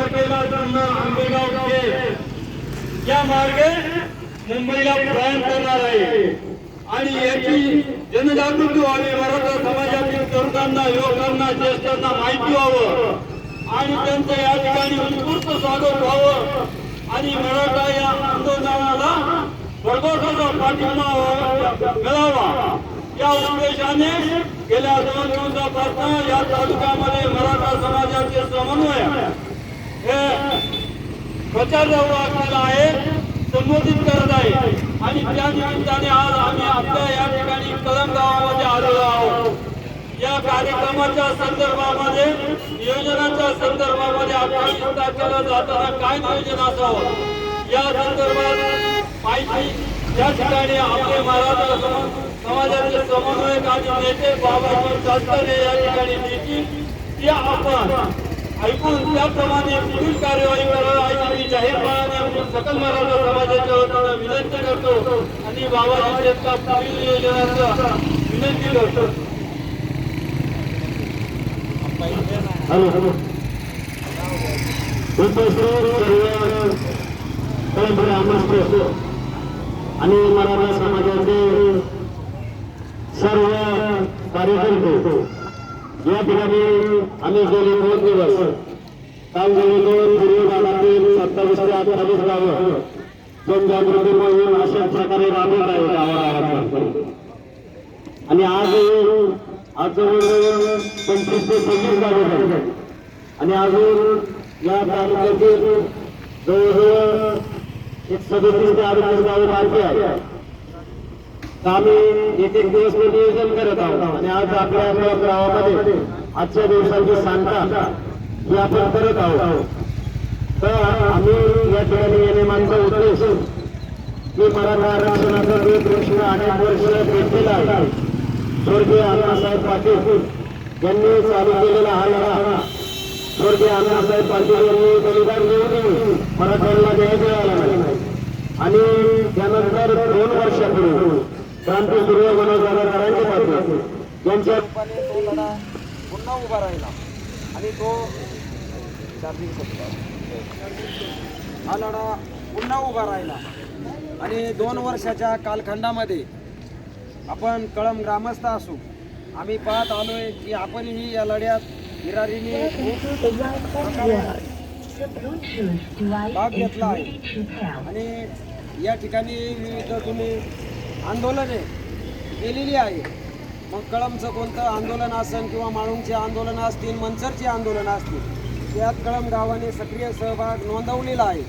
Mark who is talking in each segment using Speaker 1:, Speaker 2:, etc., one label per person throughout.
Speaker 1: तारखेला त्यांना आंबेगाव खेड या मार्गे मुंबईला प्रयाण करणार आहे. आणि याची जनजागृती व्हावी मराठा समाजातील तरुणांना युवकांना ज्येष्ठांना माहिती व्हावं. आणि त्यांचं या ठिकाणी उत्स्फूर्त स्वागत व्हावं. आणि मराठा या आंदोलनाला भरघोसाचा पाठिंबा मिळावा. या उद्देशाने गेल्या दोन दिवसापासून या तालुक्यामध्ये मराठा समाजाचे समन्वय हे प्रचार आखलेला आहे संबोधित करत आहे आणि त्या निमित्ताने आज आम्ही आपल्या या ठिकाणी कलम गावामध्ये आलेलो आहोत या कार्यक्रमाच्या संदर्भामध्ये नियोजनाच्या संदर्भामध्ये आपण चिंता तारखेला जाताना काय नियोजन असावं या संदर्भात माहिती या ठिकाणी आपले मराठा सम- समाजाचे समन्वयक आणि नेते बाबाजी शास्त्र या ठिकाणी देतील ते आपण ऐकून त्याप्रमाणे पुढील कार्यवाही करावी अशी मी जाहीरपणाने सकल मराठा समाजाच्या वतीनं विनंती करतो. आणि बाबाजी शेतका पुढील नियोजनाचा विनंती करतो.
Speaker 2: Hello hello. आणि मराठा समाजाचे सर्व कार्यकर्ते. या ठिकाणी आम्ही गेले दोन दिवस. काल जवळजवळ पूर्व भागातील सत्तावीस ते अठ्ठावीस गावं. जनजागृती मोहीम अशाच प्रकारे राबवत आहे गावागावात आणि आज आज जवळजवळ पंचवीस ते सव्वीस गावं आणि अजून या तालुक्यातील जवळजवळ एक सदतीस ते अडतीस गावं बाकी आहे तर आम्ही एक एक दिवस नियोजन करत आहोत. आणि आज आपल्या गावामध्ये आजच्या दिवसाची सांगता ही आपण करत आहोत. तर आम्ही या ठिकाणी येणे मागचा उद्देश की मराठा आरक्षणाचा जो प्रश्न अनेक वर्ष पेटलेला आहे स्वर्गीय अण्णासाहेब पाटील यांनी चालू केलेला हा लढा. स्वर्गीय अण्णासाहेब पाटील यांनी बलिदान देऊन मराठ्यांना द्यायला मिळाला नाही आणि त्यानंतर दोन वर्षापूर्वी क्रांती मनोज दादा पाटील यांच्या
Speaker 3: रूपाने तो लढा पुन्हा उभा राहिला. आणि तो चार्जिंग हा लढा पुन्हा उभा राहिला. आणि दोन वर्षाच्या कालखंडामध्ये आपण कळम ग्रामस्थ असू आम्ही पाहत आलोय की आपणही या लढ्यात हिरारीने भाग घेतला आहे. आणि या ठिकाणी विविध तुम्ही आंदोलने केलेली आहे. मग कळमचं कोणतं आंदोलन असेल किंवा माळुंगचे आंदोलन असतील मनसरची आंदोलनं असतील त्यात कळम गावाने सक्रिय सहभाग नोंदवलेला आहे.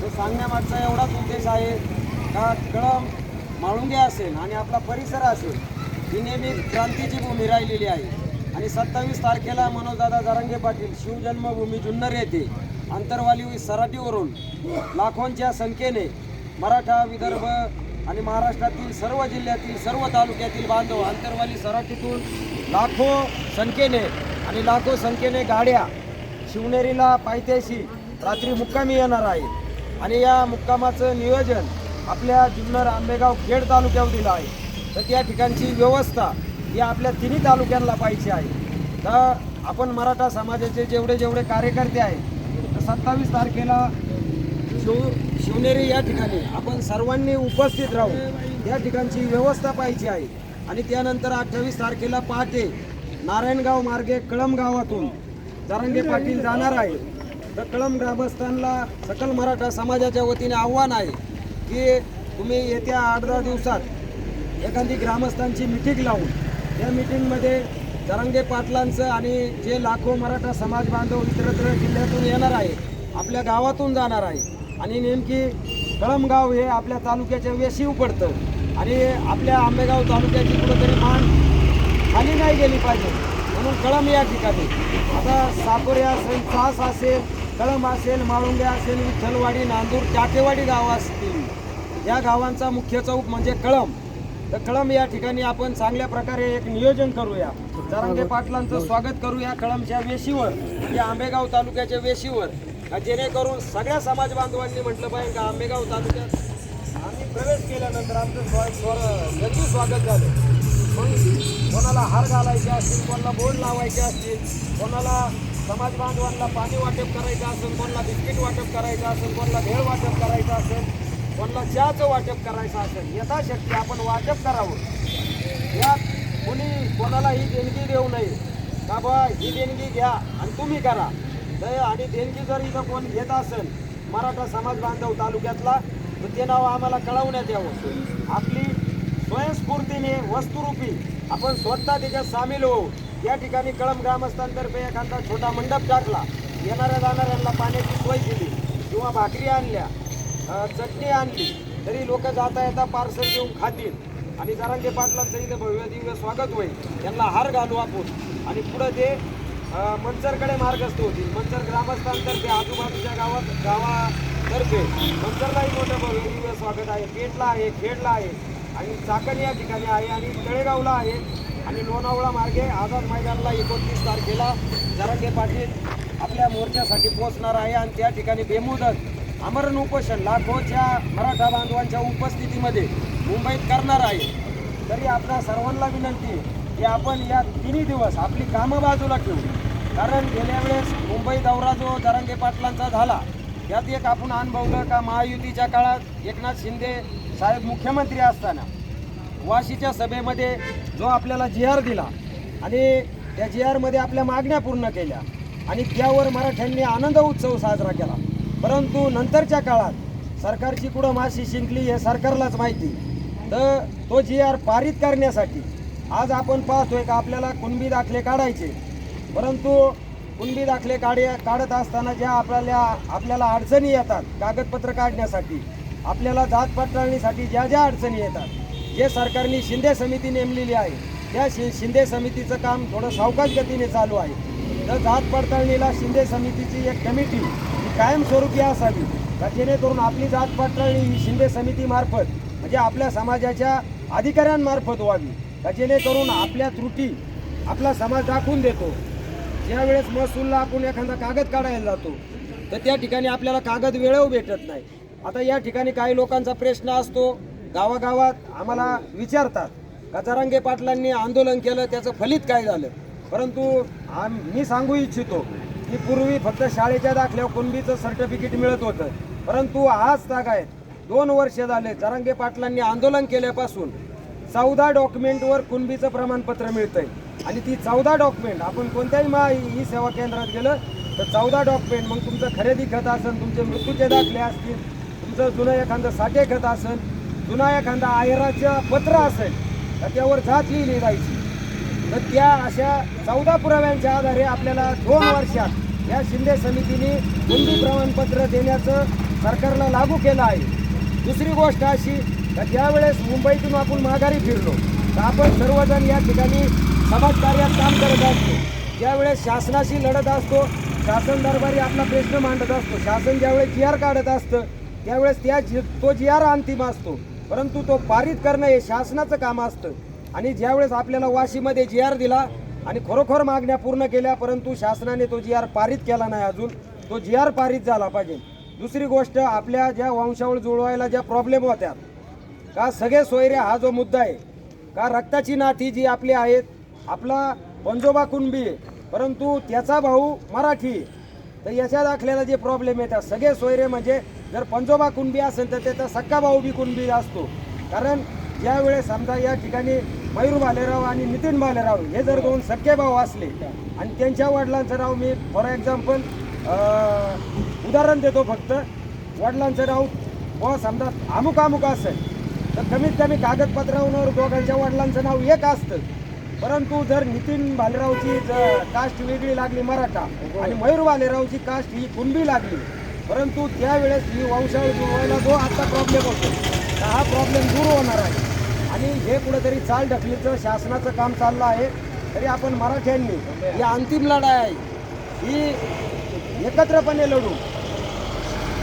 Speaker 3: तर सांगण्यामागचा एवढाच उद्देश आहे का कळम माळुंगे असेल आणि आपला परिसर असेल ही नेहमी क्रांतीची भूमी राहिलेली आहे. आणि सत्तावीस तारखेला मनोजदादा जारंगे पाटील शिवजन्मभूमी जुन्नर येथे आंतरवाली सराटीवरून लाखोंच्या संख्येने मराठा विदर्भ आणि महाराष्ट्रातील सर्व जिल्ह्यातील सर्व तालुक्यातील बांधव आंतरवाली सराटीतून लाखो संख्येने आणि लाखो संख्येने गाड्या शिवनेरीला पायथ्याशी रात्री मुक्कामी येणार आहे आणि या मुक्कामाचं नियोजन आपल्या जुन्नर आंबेगाव खेड तालुक्यावर दिलं आहे. तर त्या ठिकाणची व्यवस्था ही आपल्या तिन्ही तालुक्यांना पाहिजे आहे. तर आपण मराठा समाजाचे जेवढे जेवढे कार्यकर्ते आहेत तर सत्तावीस तारखेला शिव शिवनेरी या ठिकाणी आपण सर्वांनी उपस्थित राहू या ठिकाणची व्यवस्था पाहिजे आहे. आणि त्यानंतर अठ्ठावीस तारखेला पहाटे नारायणगाव मार्गे कळम गावातून जारंगे पाटील जाणार आहे. तर कळम ग्रामस्थांना सकल मराठा समाजाच्या वतीने आव्हान आहे की तुम्ही येत्या आठ दहा दिवसात एखादी ग्रामस्थांची मिटिंग लावून या मिटिंगमध्ये तरंगे पाटलांचं आणि जे लाखो मराठा समाज बांधव इतरत्र जिल्ह्यातून येणार आहे आपल्या गावातून जाणार आहे आणि नेमकी कळमगाव हे आपल्या तालुक्याच्या वेशीव पडतं आणि आपल्या आंबेगाव तालुक्याची कुठंतरी मान खाली नाही गेली पाहिजे. म्हणून कळम या ठिकाणी. आता साकोरे असेल सास असेल कळम असेल माळुंगे असेल विठ्ठलवाडी नांदूर टाकेवाडी गाव असतील. या गावांचा मुख्य चौक म्हणजे कळम. तर कळम या ठिकाणी आपण चांगल्या प्रकारे एक नियोजन करूया. जरांगे पाटलांचं स्वागत करूया कळमच्या वेशीवर या आंबेगाव तालुक्याच्या वेशीवर. का जेणेकरून सगळ्या समाज बांधवांनी म्हटलं पाहिजे का आंबेगाव तालुक्यात आम्ही प्रवेश केल्यानंतर आमचं स्वा स्वर जल्दी स्वागत झालं. मग कोणाला हार घालायचे असतील कोणाला बोर्ड लावायचे असतील कोणाला समाज बांधवांना पाणी वाटप करायचं असेल कोणाला बिस्किट वाटप करायचं असेल कोणाला भेळ वाटप करायचं असेल कोणाला चहाचं वाटप करायचं असेल यथाशक्ती आपण वाटप करावं. यात कोणी कोणाला ही देणगी देऊ नये. का बा ही देणगी घ्या आणि तुम्ही करा. दय आणि देणगी जर इथं कोण घेत असेल मराठा समाज बांधव तालुक्यातला तर ते नाव आम्हाला कळवण्यात यावं. आपली स्वयंस्फूर्तीने वस्तुरूपी आपण स्वतः त्याच्यात सामील होऊ. या ठिकाणी कळम ग्रामस्थांतर्फे एखादा छोटा मंडप टाकला. येणाऱ्या जाणाऱ्यांना पाण्याची सोय केली किंवा भाकरी आणल्या चटणी आणली तरी लोक जाता येता पार्सल घेऊन खातील. आणि जरांगे पाटलांचं इथं भव्य दिव्य स्वागत होईल. त्यांना हार घालू आपण. आणि पुढं ते मंचरकडे मार्गस्थ होतील मंचर ग्रामस्थांतर्फे आजूबाजूच्या गावात गावातर्फे मंचरलाही मोठं भव्य स्वागत आहे. पेटला आहे खेडला आहे आणि चाकण या ठिकाणी आहे आणि तळेगावला आहे आणि लोणावळा मार्गे आझाद मैदानला एकोणतीस तारखेला जरांगे पाटील आपल्या मोर्चासाठी पोहोचणार आहे आणि त्या ठिकाणी बेमुदत आमरण उपोषण लाखोच्या मराठा बांधवांच्या उपस्थितीमध्ये मुंबईत करणार आहे. तरी आपल्या सर्वांना विनंती की आपण या तिन्ही दिवस आपली कामं बाजूला ठेवू. कारण गेल्या वेळेस मुंबई दौरा जो जरांगे पाटलांचा झाला यात एक आपण अनुभवलं का महायुतीच्या काळात एकनाथ शिंदे साहेब मुख्यमंत्री असताना वाशीच्या सभेमध्ये जो आपल्याला जी आर दिला आणि त्या जी आरमध्ये आपल्या मागण्या पूर्ण केल्या आणि त्यावर मराठ्यांनी आनंद उत्सव साजरा केला. परंतु नंतरच्या काळात सरकारची कुठं माशी शिंकली हे सरकारलाच माहिती. तर तो जी आर पारित करण्यासाठी आज आपण पाहतोय का आपल्याला कुणबी दाखले काढायचे. परंतु कुणबी दाखले काढे काढत असताना ज्या आपल्याला आपल्याला अडचणी येतात कागदपत्र काढण्यासाठी आपल्याला जात पडताळणीसाठी ज्या ज्या अडचणी येतात जे सरकारने शिंदे समिती नेमलेली आहे त्या शि शिंदे समितीचं काम थोडं सावकाश गतीने चालू आहे. तर जात पडताळणीला शिंदे समितीची एक कमिटी ही कायमस्वरूपी असावी. का जेणेकरून आपली जात पडताळणी ही शिंदे समितीमार्फत म्हणजे आपल्या समाजाच्या अधिकाऱ्यांमार्फत व्हावी. का जेणेकरून आपल्या त्रुटी आपला समाज दाखवून देतो. ज्यावेळेस महसूलला आपण एखादा कागद काढायला जातो. तर त्या ठिकाणी आपल्याला कागद वेळेवर भेटत नाही. आता या ठिकाणी काही लोकांचा प्रश्न असतो. गावागावात आम्हाला विचारतात का पाटलांनी आंदोलन केलं त्याचं फलित काय झालं? परंतु आम मी सांगू इच्छितो की पूर्वी फक्त शाळेच्या दाखल्यावर कुणबीचं सर्टिफिकेट मिळत होतं. परंतु आज तागायत दोन वर्ष झाले जरांगे पाटलांनी आंदोलन केल्यापासून चौदा डॉक्युमेंटवर कुणबीचं प्रमाणपत्र मिळतंय. आणि ती चौदा डॉक्युमेंट आपण कोणत्याही मा ई सेवा केंद्रात गेलं तर चौदा डॉक्युमेंट मग तुमचं खरेदी खत असेल तुमचे मृत्यूचे दाखले असतील तुमचं जुनं एखादं साठे खत असेल जुना एखादा आयराचं पत्र असेल तर त्यावर जात लिहिली जायची. तर त्या अशा चौदा पुराव्यांच्या आधारे आपल्याला दोन वर्षात या शिंदे समितीने कुणबी प्रमाणपत्र देण्याचं सरकारला लागू केलं आहे. दुसरी गोष्ट अशी का ज्यावेळेस मुंबईतून आपण माघारी फिरलो. तर आपण सर्वजण या ठिकाणी समाज कार्यात काम करत असतो. ज्यावेळेस शासनाशी लढत असतो शासन दरबारी आपला प्रश्न मांडत असतो. शासन ज्यावेळेस जी आर काढत असतं त्यावेळेस त्या जी तो जी आर अंतिम असतो. परंतु तो पारित करणं हे शासनाचं काम असतं. आणि ज्यावेळेस आपल्याला वाशीमध्ये जी आर दिला आणि खरोखर मागण्या पूर्ण केल्या परंतु शासनाने तो जी आर पारित केला नाही अजून तो जी आर पारित झाला पाहिजे. दुसरी गोष्ट आपल्या ज्या वंशावळ जुळवायला ज्या प्रॉब्लेम होत्या का सगळे सोयरे हा जो मुद्दा आहे का रक्ताची नाती जी आपली आहेत आपला पंजोबा कुणबी परंतु त्याचा भाऊ मराठी तर याच्या दाखल्याला जे प्रॉब्लेम येतात सगळे सोयरे म्हणजे जर पंजोबा कुणबी असेल तर त्याचा सक्का भाऊ बी कुणबी असतो. कारण ज्यावेळेस समजा या ठिकाणी मयूर भालेराव आणि नितीन भालेराव हे जर दोन सक्के भाऊ असले आणि त्यांच्या वडिलांचं नाव मी फॉर एक्झाम्पल उदाहरण देतो फक्त. वडिलांचं नाव व समजा अमुक अमुक असेल तर कमीत कमी कागदपत्रावर दोघांच्या वडिलांचं नाव एक असतं. परंतु जर नितीन भालेरावची कास्ट वेगळी लागली मराठा आणि मयूर भालेरावची कास्ट ही कुणबी लागली परंतु त्यावेळेस ही वंशावळ जुळवायला जो आता प्रॉब्लेम होतो तर हा प्रॉब्लेम दूर होणार आहे. आणि हे कुठेतरी चाल ढकलीचं शासनाचं काम चाललं आहे. तरी आपण मराठ्यांनी ही अंतिम लढाई आहे. ही एकत्रपणे लढू.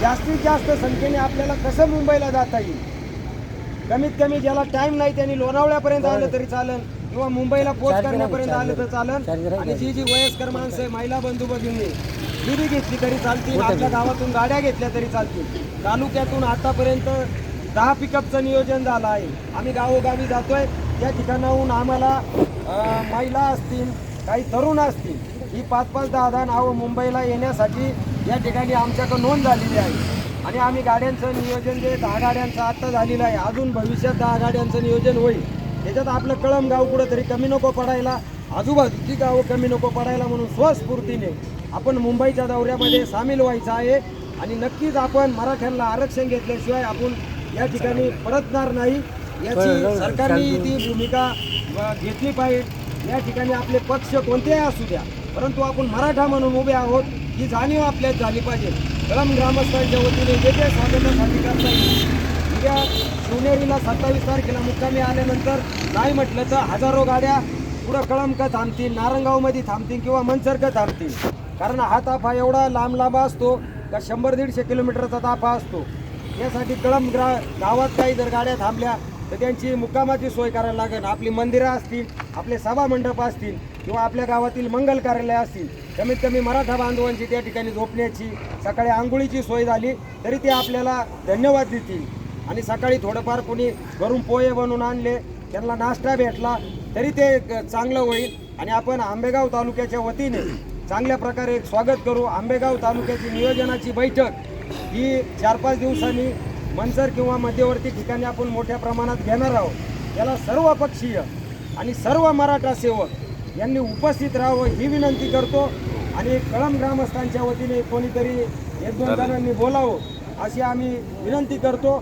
Speaker 3: जास्तीत जास्त संख्येने आपल्याला कसं मुंबईला जाता येईल? कमीत कमी ज्याला टाईम नाही त्यांनी लोणावळ्यापर्यंत आलं तरी चालेल. किंवा मुंबईला पोच करण्यापर्यंत आलं तर चालेल. आणि जी जी वयस्कर माणसं आहे, महिला बंधू भगिनी बी घेतली तरी चालतील आपल्या गावातून गाड्या घेतल्या तरी चालतील. तालुक्यातून आतापर्यंत दहा पिकअपचं नियोजन झालं आहे. आम्ही गावोगावी जातोय. त्या ठिकाणाहून आम्हाला महिला असतील काही तरुण असतील ही पाच पाच दहा दहा नावं मुंबईला येण्यासाठी या ठिकाणी आमच्याकडं नोंद झालेली आहे. आणि आम्ही गाड्यांचं नियोजन जे दहा गाड्यांचं आत्ता झालेलं आहे अजून भविष्यात दहा गाड्यांचं नियोजन होईल. त्याच्यात आपलं कळम गाव कुठंतरी कमी नको पडायला आजूबाजूची गावं कमी नको पडायला म्हणून स्वस्फूर्तीने आपण मुंबईच्या दौऱ्यामध्ये सामील व्हायचं आहे. आणि नक्कीच आपण मराठ्यांना आरक्षण घेतल्याशिवाय आपण या ठिकाणी परतणार नाही. याची सरकारने ती भूमिका घेतली पाहिजे. या ठिकाणी आपले पक्ष कोणतेही असू द्या परंतु आपण मराठा म्हणून उभे आहोत ही जाणीव आपल्यात झाली पाहिजे. कळम ग्रामस्थांच्या वतीने जे जे स्वागतासाठी करता येईल उद्या शिवनेरीला सत्तावीस तारखेला मुक्कामी आल्यानंतर नाही म्हटलं तर हजारो गाड्या पुढं कळमका थांबतील नारंगावमध्ये थांबतील किंवा मनसरका थांबतील? कारण हा ताफा एवढा लांब लांब असतो का शंभर दीडशे किलोमीटरचा ताफा असतो. यासाठी कळम ग्रा गावात काही जर गाड्या थांबल्या तर त्यांची मुक्कामाची सोय करायला लागेल. आपली मंदिरं असतील आपले सभा मंडप असतील किंवा आपल्या गावातील मंगल कार्यालय असतील. कमीत कमी मराठा बांधवांची त्या ठिकाणी झोपण्याची सकाळी आंघोळीची सोय झाली तरी ते आपल्याला धन्यवाद देतील. आणि सकाळी थोडंफार कोणी घरून पोहे बनवून आणले त्यांना नाश्ता भेटला तरी ते चांगलं होईल. आणि आपण आंबेगाव तालुक्याच्या वतीने चांगल्या प्रकारे एक स्वागत करू. आंबेगाव तालुक्याची नियोजनाची बैठक ही चार पाच दिवसांनी मनसर किंवा मध्यवर्ती ठिकाणी आपण मोठ्या प्रमाणात घेणार आहोत. याला सर्व पक्षीय आणि सर्व मराठा सेवक यांनी उपस्थित राहावं ही विनंती करतो. आणि कळम ग्रामस्थांच्या वतीने कोणीतरी एक दोन जणांनी बोलावं अशी आम्ही विनंती करतो.